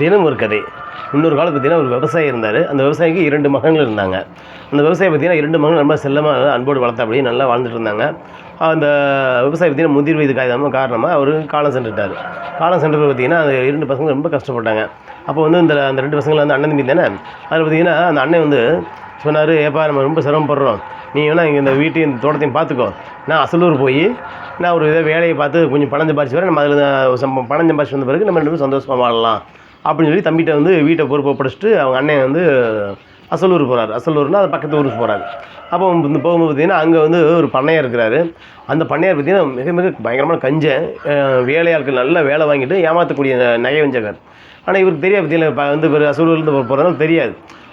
தினம் ஒரு கதை. இன்னொரு காலத்து பார்த்தீங்கன்னா ஒரு விவசாயி இருந்தார். அந்த விவசாயிக்கு இரண்டு மகன்கள் இருந்தாங்க. அந்த விவசாயி பார்த்தீங்கன்னா இரண்டு மகன் ரொம்ப செல்லமாக அன்போடு வளர்த்தாப்படி நல்லா வாழ்ந்துட்டு இருந்தாங்க. அந்த விவசாயி பார்த்தீங்கன்னா முதிர் வயது காரணமாக காரணமாக அவர் காலம் சென்றுட்டார். காலம் சென்றது பார்த்தீங்கன்னா அந்த இரண்டு பசங்க ரொம்ப கஷ்டப்பட்டாங்க. அப்போ வந்து இந்த அந்த ரெண்டு பசங்களை வந்து அண்ணன் தம்பி தானே? அதில் பார்த்தீங்கன்னா அந்த அண்ணன் வந்து சொன்னார் ஏப்பா நம்ம ரொம்ப சிரமப்படுறோம். நீ வேணால் இங்கே இந்த வீட்டையும் இந்த தோட்டத்தையும் பார்த்துக்கோ நான் அசலூர் போய் நான் ஒரு இதை வேலையை பார்த்து கொஞ்சம் பணம் சம்பாரிச்சு வரேன். நம்ம அதில் பணம் சம்பாரிச்சு வந்த பிறகு நம்ம ரெண்டு பேரும் சந்தோஷமாக வாழலாம். அப்படின்னு சொல்லி தம்பிகிட்ட வந்து வீட்டை பொறுப்பை படிச்சுட்டு அவங்க அண்ணன் வந்து அசலூர் போகிறார் அசலூர்னா அது பக்கத்து ஊருக்கு போகிறாரு அப்போ இந்த போகும்போது பார்த்தீங்கன்னா அங்கே வந்து ஒரு பண்ணையார் இருக்கிறாரு. அந்த பண்ணையார் பார்த்தீங்கன்னா மிக மிக பயங்கரமான கஞ்சன் வேலையாட்கள் நல்லா வேலை வாங்கிட்டு ஏமாற்றக்கூடிய நகை வஞ்சக்கார் ஆனால் இவருக்கு தெரியாது பார்த்தீங்களா இப்போ வந்து இவர் அசலூர்லேருந்து போகிறதுனால தெரியாது.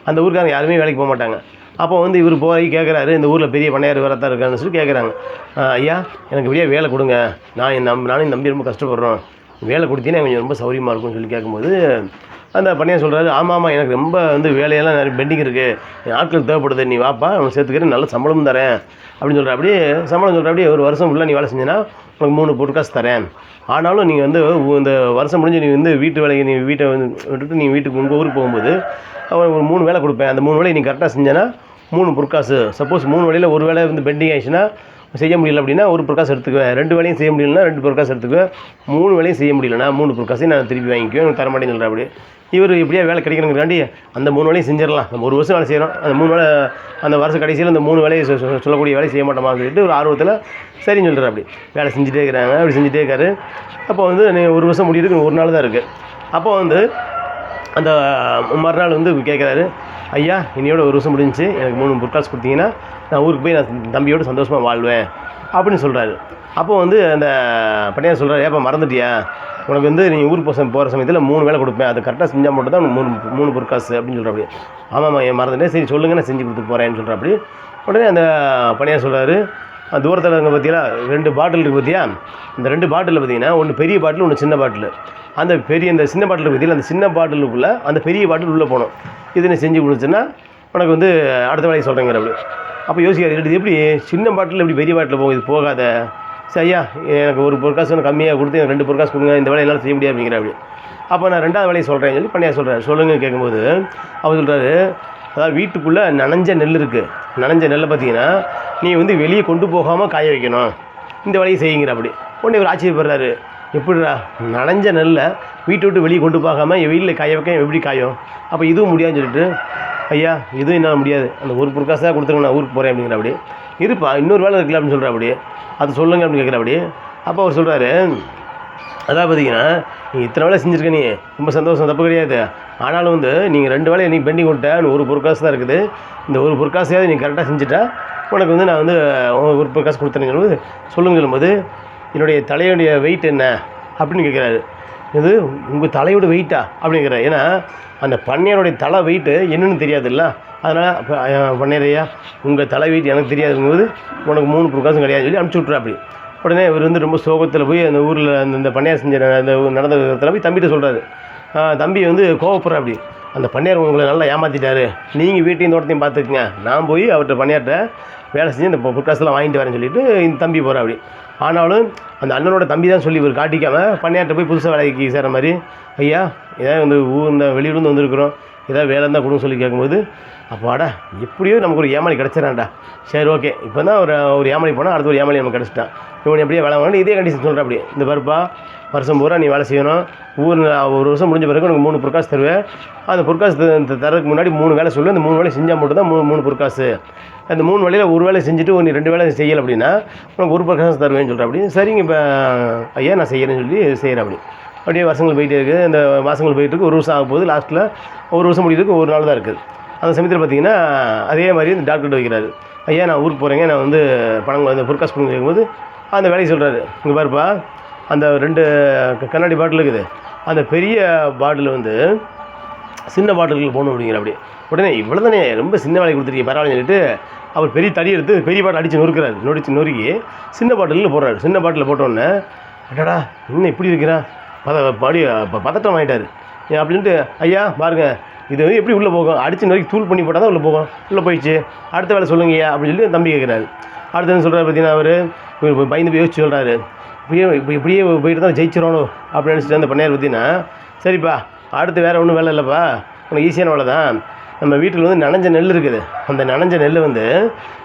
அந்த ஊருக்காரங்க யாருமே வேலைக்கு போக மாட்டாங்க. அப்போ வந்து இவர் போய் கேட்குறாரு இந்த ஊரில் பெரிய பண்ணையார் வேறு இருக்கான்னு சொல்லி கேட்குறாங்க ஐயா எனக்கு வெளியே வேலை கொடுங்க. நான் என் நம் நானும் என் நம்பி ரொம்ப கஷ்டப்படுறோம். வேலை கொடுத்தீங்கன்னா கொஞ்சம் ரொம்ப சௌரியமாக இருக்கும்னு சொல்லி கேட்கும்போது அந்த பண்ணையார் சொல்கிறாரு ஆமாம் ஆமாம் எனக்கு ரொம்ப வந்து வேலையெல்லாம் நிறைய பெண்டிங் இருக்குது என் ஆட்கள் தேவைப்படுது நீ வாப்பா அவன் சேர்த்துக்கிறேன் நல்ல சம்பளம் தரேன். அப்படின்னு சொல்கிற அப்படியே சம்பளம் சொல்கிற அப்படியே ஒரு வருஷம் ஃபுல்லாக நீ வேலை செஞ்சேன்னா உனக்கு மூணு பொருட்காசு தரேன். ஆனாலும் நீங்கள் வந்து இந்த வருஷம் முடிஞ்சு நீ வந்து வீட்டு வேலைக்கு நீ வீட்டை வந்து விட்டுட்டு நீ வீட்டுக்கு உங்கள் ஊருக்கு போகும்போது அவன் ஒரு மூணு வேலை கொடுப்பேன். அந்த மூணு வேலையை நீ கரெக்டாக செஞ்சேன்னா மூணு பொற்காசு சப்போஸ் மூணு வேலையில் ஒரு வேலை வந்து பெண்டிங் ஆயிடுச்சுன்னா செய்ய முடியல அப்படின்னா ஒரு பொற்காசு எடுத்துக்குவேன். ரெண்டு வேலையும் செய்ய முடியலன்னா ரெண்டு பொற்காசு எடுத்துக்குவேன். மூணு வேலையும் செய்ய முடியலன்னா மூணு பொற்காசையும் நான் திருப்பி வாங்கிக்குவேன். எனக்கு தரமாட்டேன்னு சொல்கிறேன் அப்படி. இவர் இப்படியே வேலை கிடைக்கணுங்கிறாண்டி அந்த மூணு வேலையும் செஞ்சிடலாம். நம்ம ஒரு வருஷம் வேலை செய்கிறோம் அந்த மூணு வேலை அந்த வருஷம் கடைசியில் அந்த மூணு வேலையை சொ- சொல்லக்கூடிய வேலையை செய்ய மாட்டோமான்னு சொல்லிட்டு ஒரு ஆர்வத்தில் சரின்னு சொல்கிறார் அப்படி. வேலை செஞ்சுட்டே இருக்கிறாங்க. அப்படி செஞ்சுட்டே இருக்காரு. அப்போ வந்து ஒரு வருஷம் முடியிருக்கு ஒரு நாள் தான் இருக்குது அப்போ வந்து அந்த மறுநாள் வந்து கேட்குறாரு ஐயா இன்னையோட ஒரு வருஷம் முடிஞ்சு எனக்கு மூணு பொற்காசு கொடுத்தீங்கன்னா நான் ஊருக்கு போய் நான் தம்பியோடு சந்தோஷமாக வாழ்வேன் அப்படின்னு சொல்கிறாரு அப்போ வந்து அந்த பணியார் சொல்கிறார் ஏப்பா மறந்துட்டியா? உனக்கு வந்து நீ ஊருக்கு போச போகிற சமயத்தில் மூணு வேலை கொடுப்பேன். அது கரெக்டாக செஞ்சால் மட்டும் தான் மூணு மூணு பொற்காசு அப்படின்னு சொல்கிறாப்படி ஆமாம் என் மறந்துட்டேன். சரி சொல்லுங்க நான் செஞ்சு கொடுத்துட்டு போகிறேன்னு சொல்கிறாப்படி உடனே அந்த பணியார் சொல்கிறாரு தூரத்தில் இருக்க பார்த்தீங்களா ரெண்டு பாட்டில் இருக்குது பார்த்தியா இந்த ரெண்டு பாட்டிலில் பார்த்தீங்கன்னா ஒன்று பெரிய பாட்டில் ஒன்று சின்ன பாட்டில். அந்த பெரிய இந்த சின்ன பாட்டில் பார்த்தீங்களா அந்த சின்ன பாட்டிலுக்குள்ளே அந்த பெரிய பாட்டில் உள்ளே போகணும். இது நீ செஞ்சு கொடுத்துன்னா உனக்கு வந்து அடுத்த வேலையை சொல்கிறேங்கிற அப்படி அப்போ யோசிக்கிறார் இது எப்படி? சின்ன பாட்டில் எப்படி பெரிய பாட்டில் போகும் இது போகாத. சரியா எனக்கு ஒரு பொற்காசு எனக்கு கம்மியாக கொடுத்து எனக்கு ரெண்டு பொற்காசு கொடுங்க இந்த வேலையை என்னால் செய்ய முடியாது அப்படிங்கிற அப்படி. அப்போ நான் ரெண்டாவது வேலையை சொல்கிறேன்னு சொல்லி பண்ணியா சொல்கிறார் சொல்லுங்க கேட்கும்போது அவர் சொல்கிறாரு அதாவது வீட்டுக்குள்ளே நனைஞ்ச நெல் இருக்குது நனைஞ்ச நெல்லை பார்த்தீங்கன்னா நீ வந்து வெளியே கொண்டு போகாமல் காய வைக்கணும். இந்த வேலையை செய்யுங்கிற அப்படி. உடனே இவர் ஆச்சரியப்படுறாரு. எப்படிடா? நனைஞ்ச நெல்லை வீட்டை விட்டு வெளியே கொண்டு போகாமல் என் வெயிலில் காய வைக்க எப்படி காயும்? அப்போ இதுவும் முடியாதுன்னு சொல்லிட்டு ஐயா இதுவும் என்னால் முடியாது. அந்த ஒரு பொருட்காசு தான் கொடுத்துருங்க நான் ஊருக்கு போகிறேன் அப்படிங்கிற அப்படி இருப்பா இன்னொரு வேலை இருக்கலாம் அப்படின்னு சொல்கிற அப்படி அது சொல்லுங்க அப்படின்னு கேட்குற அப்படி அப்போ அவர் சொல்கிறாரு அதான் பார்த்தீங்கன்னா நீ இத்தனை வேலை செஞ்சுருக்க நீ. ரொம்ப சந்தோஷம் தப்பு கிடையாது. ஆனாலும் வந்து நீங்கள் ரெண்டு வேலையை நீ பெண்டிங் விட்ட இன்னும் ஒரு பொருட்காசு தான் இருக்குது. இந்த ஒரு பொருட்காசையாவது நீ கரெக்டாக செஞ்சுட்டா உனக்கு வந்து நான் வந்து ஒரு பொருட்காசு கொடுத்தேன்னு சொல்லும்போது சொல்லுங்க சொல்லும்போது என்னுடைய தலையுடைய வெயிட் என்ன? அப்படின்னு கேட்குறாரு. இது உங்கள் தலையோட வெயிட்டா அப்படிங்கிறார் ஏன்னா அந்த பண்ணையருடைய தலை வெயிட்டு என்னென்னு தெரியாதுல்ல? அதனால் பண்ணையரையா உங்கள் தலை வெயிட் எனக்கு தெரியாதுங்கும்போது உனக்கு மூணு பொற்காசும் கிடையாதுன்னு சொல்லி அனுப்பிச்சி விட்றா அப்படி. உடனே இவர் வந்து ரொம்ப சோகத்தில் போய் அந்த ஊரில் அந்த இந்த பண்ணையார் செஞ்ச அந்த நடந்த விதத்தில் போய் தம்பிகிட்ட சொல்கிறாரு தம்பி வந்து கோவப்படுற அப்படி. அந்த பண்ணையார் உங்களை நல்லா ஏமாற்றிட்டாரு நீங்கள் வீட்டையும் தோட்டத்தையும் பார்த்துக்குங்க. நான் போய் அவர்கிட்ட பண்ணையார்ட்ட வேலை செஞ்சு இந்த பொற்காசெல்லாம் வாங்கிட்டு வரேன்னு சொல்லிட்டு இந்த தம்பி போகிற அப்படி. ஆனாலும் அந்த அண்ணனோட தம்பி தான் சொல்லி இவர் காட்டிக்காமல் பண்ணையாட்ட போய் புதுசாக வேலைக்கு சேர மாதிரி ஐயா ஏதாவது வந்து ஊர் இந்த வெளியூர்ந்து வந்திருக்கிறோம். ஏதாவது வேலை இருந்தால் கொடுங்க சொல்லி கேட்கும்போது அப்பாடா எப்படியோ நமக்கு ஒரு ஏமாளி கிடச்சிடறான்டா. சரி ஓகே. இப்போ தான் ஒரு ஒரு ஏமாளி போனால் அடுத்த ஒரு ஏமாளி நமக்கு கிடச்சிட்டான். இவன் எப்படியே வேலை வாங்கணும் இதே கண்டிஷன் சொல்கிறேன் அப்படி இந்த பருப்பா வருஷம் பூரா நீ வேலை செய்யணும். ஊர் ஒரு வருஷம் முடிஞ்ச பிறகு உனக்கு மூணு பொற்காசு தருவேன். அந்த பொற்காசு தரதுக்கு முன்னாடி மூணு வேலை சொல்லு. அந்த மூணு வேலை செஞ்சால் மட்டும் தான் மூணு மூணு பொற்காசு. அந்த மூணு வேலையில் ஒரு வேலை செஞ்சுட்டு நீ ரெண்டு வேலை செய்யலை அப்படின்னா உனக்கு ஒரு பொற்காசு தருவேன்னு சொல்கிறேன் அப்படி. சரிங்க இப்போ ஐயா நான் செய்கிறேன்னு சொல்லி செய்கிறேன் அப்படி. அப்படியே வருஷங்கள் போயிட்டே இருக்குது அந்த மாதங்கள் போயிட்டு இருக்கு. ஒரு வருஷம் ஆக போகுது. லாஸ்ட்டில் ஒரு வருஷம் முடிக்கிறதுக்கு ஒரு நாள் தான் இருக்குது அந்த சமயத்தில் பார்த்தீங்கன்னா அதே மாதிரி இந்த டாக்டர்கிட்ட வைக்கிறாரு. ஐயா நான் ஊருக்கு போகிறேங்க நான் வந்து பணம் அந்த பொற்காசு கொடுங்க அந்த வேலையை சொல்கிறாரு இங்கே பாருப்பா அந்த ரெண்டு கண்ணாடி பாட்டில் இருக்குது. அந்த பெரிய பாட்டில் வந்து சின்ன பாட்டிலுக்கு போகணும் அப்படிங்கிற அப்படி. உடனே இவ்வளோ தானே ரொம்ப சின்ன வேலை கொடுத்துருக்கீங்க பரவாயில்லைன்னு சொல்லிட்டு அவர் பெரிய தடி எடுத்து பெரிய பாட்டில் அடித்து நொறுக்கிறாரு. நொடிச்சு நொறுக்கி சின்ன பாட்டிலில் போடுறாரு. சின்ன பாட்டில் போட்டோன்னே அடடா இன்னும் இப்படி இருக்கிறான் பத படி பதட்டம் ஆகிட்டார் அப்படின்ட்டு ஐயா பாருங்க இது வந்து எப்படி உள்ளே போகும்? அடித்து நொறுக்கி தூள் பண்ணி போட்டால் தான் உள்ளே போகும். உள்ளே போயிடுச்சு. அடுத்த வேலை சொல்லுங்கய்யா அப்படின்னு சொல்லி தம்பி கேட்குறாரு அடுத்தது சொல்கிறார் பார்த்தீங்கன்னா அவர்? பயந்து போய் யோசிச்சு சொல்கிறாரு இப்படியே இப்போ இப்படியே போயிட்டு தான் ஜெயிச்சிடணும் அப்படின்னு நினச்சிட்டு அந்த பண்ணையார் பார்த்தீங்கன்னா சரிப்பா அடுத்து வேறு ஒன்றும் வேலை இல்லைப்பா உனக்கு ஈஸியான வேலை தான். நம்ம வீட்டில் வந்து நனைஞ்ச நெல் இருக்குது. அந்த நனைஞ்ச நெல் வந்து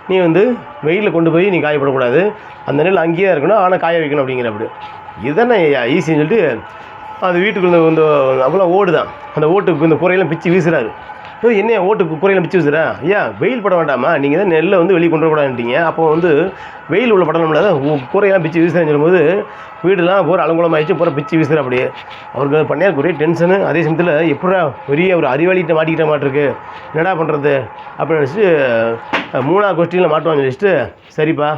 நீ வந்து வெயிலில் கொண்டு போய் நீ காயப்படக்கூடாது. அந்த நெல் அங்கேயே இருக்கணும் ஆனால் காய வைக்கணும் அப்படிங்கிற அப்படி இதுதானே ஈஸின்னு சொல்லிட்டு அது வீட்டுக்குள்ளே வந்து அவ்வளோ ஓடு தான் அந்த ஓட்டுக்கு இந்த குறையெல்லாம் பிச்சு வீசுகிறாரு என்ன ஓட்டு குறையில பிச்சு வச்சுறேன் ஐயா வெயில் பட வேண்டாமா? நீங்கள் தான் நெல்லை வந்து வெளியே கொண்டு வரக்கூடாதுட்டீங்க அப்போ வந்து வெயில் உள்ள படணும்ல குறையெல்லாம் பிச்சு வீசுறேன்னு சொல்லும்போது வீடெல்லாம் பூரா அலங்குளமாகிடுச்சு ஆயிடுச்சு பூரா பிச்சு வீசுற அப்படியே. அவருக்கு பண்ணையாருக்கு ஒரே டென்ஷனு அதே சமயத்தில் எப்படா பெரிய ஒரு அறிவாளிகிட்ட மாட்டிக்கிட்ட மாட்டிருக்கு. என்னடா பண்ணுறது அப்படின்னு நினச்சிட்டு மூணாவது கொஸ்டினில் மாட்டுவான்னு நினச்சிட்டு சரிப்பா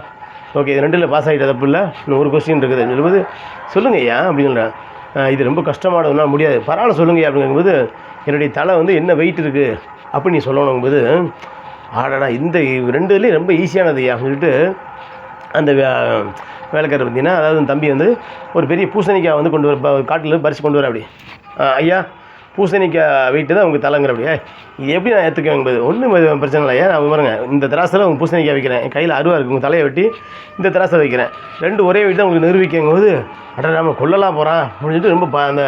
ஓகே இது ரெண்டில் பாஸ் ஆகிட்ட தப்பு இல்லை. இன்னும் ஒரு கொஸ்டின் இருக்குது. சொல்லும்போது சொல்லுங்க ஐயா அப்படின்னு சொல்கிறேன் இது ரொம்ப கஷ்டமானதுனா முடியாது. பரவாயில்ல சொல்லுங்க அப்படிங்கும்போது என்னுடைய தலை வந்து என்ன வெயிட் இருக்குது அப்படி நீ சொல்லணுங்கும்போது ஆடடா இந்த ரெண்டுலேயும் ரொம்ப ஈஸியானது ஐயா அப்படின்னு சொல்லிட்டு அந்த வேலைக்காரர் பார்த்தீங்கன்னா அதாவது தம்பி வந்து ஒரு பெரிய பூசணிக்காய் வந்து கொண்டு வர காட்டில் பறித்து கொண்டு வர அப்படி. ஐயா பூசணிக்காய் வெயிட்டு தான் உங்கள் தலைங்கிற அப்படியே. இது எப்படி நான் ஏற்றுக்குவேன் என்பது? ஒன்றும் பிரச்சனை இல்லை. ஏன்? நான் பாருங்க இந்த திராசில் உங்கள் பூசணிக்காய் வைக்கிறேன். என் கையில் அருவா இருக்குது உங்கள் தலையை வெட்டி இந்த திராசை வைக்கிறேன். ரெண்டு ஒரே வீட்டு தான் உங்களுக்கு நிரூபிக்கும் போது அட நம்ம கொல்லலாம் போகிறான் அப்படின்னு சொல்லிட்டு ரொம்ப ப- அந்த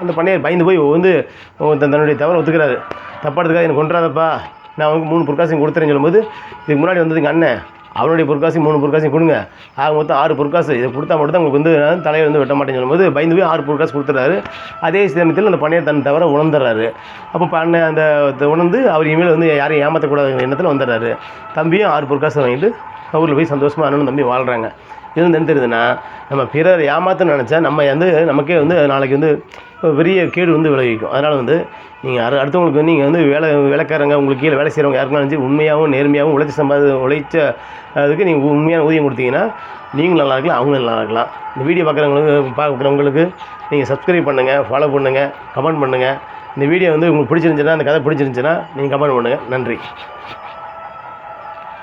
அந்த பண்ணையார் பயந்து போய் வந்து தன் தன்னுடைய தவறை ஒத்துக்கிறாரு. தப்பாடுறதுக்காக எனக்கு கொண்டுறாதப்பா நான் அவனுக்கு மூணு பொற்காசையும் கொடுத்துறேன்னு சொல்லும்போது இதுக்கு முன்னாடி வந்தது எங்கள் அண்ணன். அவனுடைய பொற்காசி மூணு பொற்காசி கொடுங்க. ஆக மொத்தம் ஆறு பொற்காசு. இதை கொடுத்தா மட்டும் தான் உங்களுக்கு வந்து தலையை வந்து வெட்ட மாட்டேன்னு சொல்லும்போது பயந்து போய் ஆறு பொற்காசு கொடுத்துறாரு. அதே சமயத்தில் அந்த பண்ணையை தன் தவிர உணர்ந்துடுறாரு அப்போ பண்ணை அந்த உணர்ந்து அவர் இனிமேல் வந்து யாரையும் ஏமாற்றக்கூடாதுங்கிற எண்ணத்தில் வந்துடுறாரு. தம்பியும் ஆறு பொற்காசு வாங்கிட்டு ஊரில் போய் சந்தோஷமாக அண்ணனும் தம்பி வாழ்கிறாங்க இது வந்து என்ன தெரியுதுன்னா நம்ம பிறர் ஏமாத்தணும்னு நினச்சா நம்ம வந்து நமக்கே வந்து நாளைக்கு வந்து பெரிய கேடு வந்து விளைவிக்கும். அதனால் வந்து நீங்கள் அடு அடுத்தவங்களுக்கு வந்து நீங்கள் வந்து வேலை வேலைக்காரங்க உங்களுக்கு கீழே வேலை செய்கிறவங்க யாருக்குனாலும் சரி உண்மையாகவும் நேர்மையாகவும் உழைச்சி சம்பாதி உழைச்ச அதுக்கு நீங்கள் உண்மையான ஊதியம் கொடுத்தீங்கன்னா நீங்களும் நல்லா இருக்கலாம் அவங்களும் நல்லா இருக்கலாம். இந்த வீடியோ பார்க்குறவங்களுக்கு பார்க்குறவங்களுக்கு நீங்கள் சப்ஸ்கிரைப் பண்ணுங்கள் ஃபாலோ பண்ணுங்கள் கமெண்ட் பண்ணுங்கள் இந்த வீடியோ வந்து உங்களுக்கு பிடிச்சிருந்துச்சுன்னா அந்த கதை பிடிச்சிருந்துச்சுன்னா நீங்கள் கமெண்ட் பண்ணுங்கள் நன்றி.